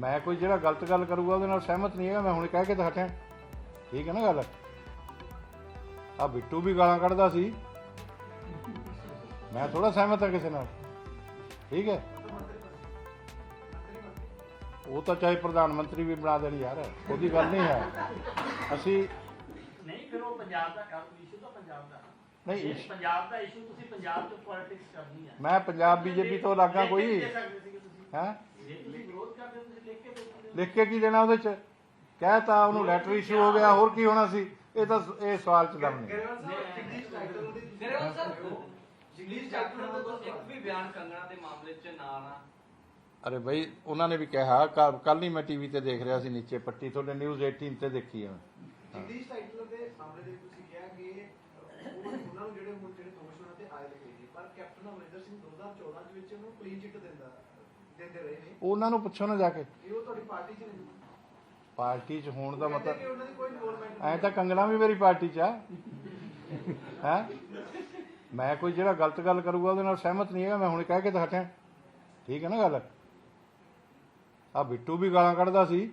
ਮੈਂ ਕੋਈ ਜਿਹੜਾ ਗਲਤ ਗੱਲ ਕਰੂਗਾ ਉਹਦੇ ਨਾਲ ਸਹਿਮਤ ਨਹੀਂ ਹੈਗਾ ਮੈਂ ਹੁਣ ਕਹਿ ਕੇ ਤਾਂ ਹਟਿਆ। ਠੀਕ ਹੈ ਨਾ ਗੱਲ? ਆ ਬਿੱਟੂ ਵੀ ਗਾਲਾਂ ਕੱਢਦਾ ਸੀ। ਮੈਂ ਥੋੜਾ ਸਹਿਮਤ ਹਾਂ ਕਿਸੇ ਨਾਲ। ਠੀਕ ਹੈ? ਉਹ ਤਾਂ ਚਾਹੇ ਪ੍ਰਧਾਨ ਮੰਤਰੀ ਵੀ ਬਣਾ ਦੇਣ ਯਾਰ ਉਹਦੀ ਗੱਲ ਨਹੀਂ ਹੈ। ਅਸੀਂ ਨਹੀਂ ਫਿਰ ਉਹ ਪੰਜਾਬ ਦਾ ਇਸ਼ੂ ਤਾਂ ਪੰਜਾਬ ਦਾ। ਨਹੀਂ ਪੰਜਾਬ ਦਾ ਇਸ਼ੂ ਤੁਸੀਂ ਪੰਜਾਬ ਤੋਂ ਪੋਲਿਟਿਕਸ ਕਰਨੀ ਹੈ। ਮੈਂ ਪੰਜਾਬ ਬੀਜੇਪੀ ਤੋਂ ਲੱਗਾ ਕੋਈ। ਹੈ? ਲਿਖ ਕੇ ਕੇ ਦੇਣਾ ਉਹਦੇ ਚ? ਕਹਿਤਾ ਉਹਨੂੰ ਲੈਟਰ ਇਸ਼ੂ ਹੋ ਗਿਆ ਹੋਰ ਕੀ ਹੋਣਾ ਸੀ? ਇਹ ਤਾਂ ਇਹ ਸਵਾਲ ਚ ਦਮ ਨਹੀਂ। ਗਰੇਵਾਲ ਸਾਹਿਬ ਜਗਦੀਸ਼ ਟਾਈਟਲ ਦੀ ਗਰੇਵਾਲ ਸਾਹਿਬ, ਜਗਦੀਸ਼ ਟਾਈਟਲ ਦਾ ਤੋਂ ਇੱਕ ਵੀ ਬਿਆਨ ਕੰਗਣਾ ਦੇ ਮਾਮਲੇ 'ਚ ਨਾ ਆਣਾ ਅਰੇ ਬਈ ਉਹਨਾਂ ਨੇ ਵੀ ਕਿਹਾ ਕੱਲ ਹੀ ਮੈਂ ਟੀਵੀ ਤੇ ਦੇਖ ਰਿਹਾ ਸੀ ਨੀਚੇ ਪੱਟੀ ਤੁਹਾਡੇ ਨਿਊਜ਼ 18 ਤੇ ਦੇਖੀ ਆ ਜਗਦੀਸ਼ ਟਾਈਟਲ ਦੇ ਮਾਮਲੇ ਦੇ ਵਿੱਚ ਤੁਸੀਂ ਕਿਹਾ ਕਿ ਉਹ- ਉਹਨਾਂ ਨੂੰ ਜਿਹੜੇ ਹੁਣ ਜਿਹੜੇ ਦੋਸ਼ ਉਹਨਾਂ ਤੇ ਆਏ ਲੱਗੇ ਜੀ ਪਰ ਕੈਪਟਨ ਅਮਰਿੰਦਰ ਸਿੰਘ 2014 ਦੇ ਵਿੱਚ ਉਹਨੂੰ ਕਲੀਨ ਚਿੱਟ ਦਿੰਦਾ। ਦਿੰਦੇ ਰਹੇ ਨੇ ਉਹਨਾਂ ਨੂੰ ਪੁੱਛੋ ਨਾ ਜਾ ਕੇ। ਇਹ ਉਹ ਤੁਹਾਡੀ ਪਾਰਟੀ 'ਚ ਨਹੀਂ ਪਾਰਟੀ ਚ ਹੋਣ ਦਾ ਮਤਲਬ ਉਹਨਾਂ ਦੀ ਕੋਈ ਇਨਵੋਲਵਮੈਂਟ ਐ ਤਾਂ ਕੰਗਣਾ ਵੀ ਮੇਰੀ ਪਾਰਟੀ ਚ ਆ। ਹੈ? ਮੈਂ ਕੋਈ ਜਿਹੜਾ ਗਲਤ ਗੱਲ ਕਰੂਗਾ ਉਹਦੇ ਨਾਲ ਸਹਿਮਤ ਨਹੀਂ ਹੈਗਾ ਮੈਂ ਹੁਣ ਕਹਿ ਕੇ ਤਾਂ ਹਟਿਆ। ਠੀਕ ਹੈ ਨਾ ਗੱਲ? ਆ ਬਿੱਟੂ ਵੀ ਗਾਲਾਂ ਕੱਢਦਾ ਸੀ।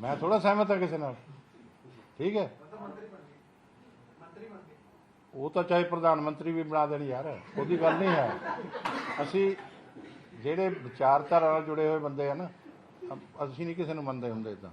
ਮੈਂ ਥੋੜਾ ਸਹਿਮਤ ਹਾਂ ਕਿਸੇ ਨਾਲ। ਠੀਕ ਹੈ? ਉਹ ਤਾਂ ਚਾਹੇ ਪ੍ਰਧਾਨ ਮੰਤਰੀ ਵੀ ਬਣਾ ਦੇਣ ਯਾਰ ਉਹਦੀ ਗੱਲ ਨਹੀਂ ਹੈ। ਅਸੀਂ ਜਿਹੜੇ ਵਿਚਾਰਧਾਰਾ ਨਾਲ ਜੁੜੇ ਹੋਏ ਬੰਦੇ ਆ ਨਾ ਅਸੀਂ ਨਹੀਂ ਕਿਸੇ ਨੂੰ ਮੰਨਦੇ ਹੁੰਦੇ ਇਦਾਂ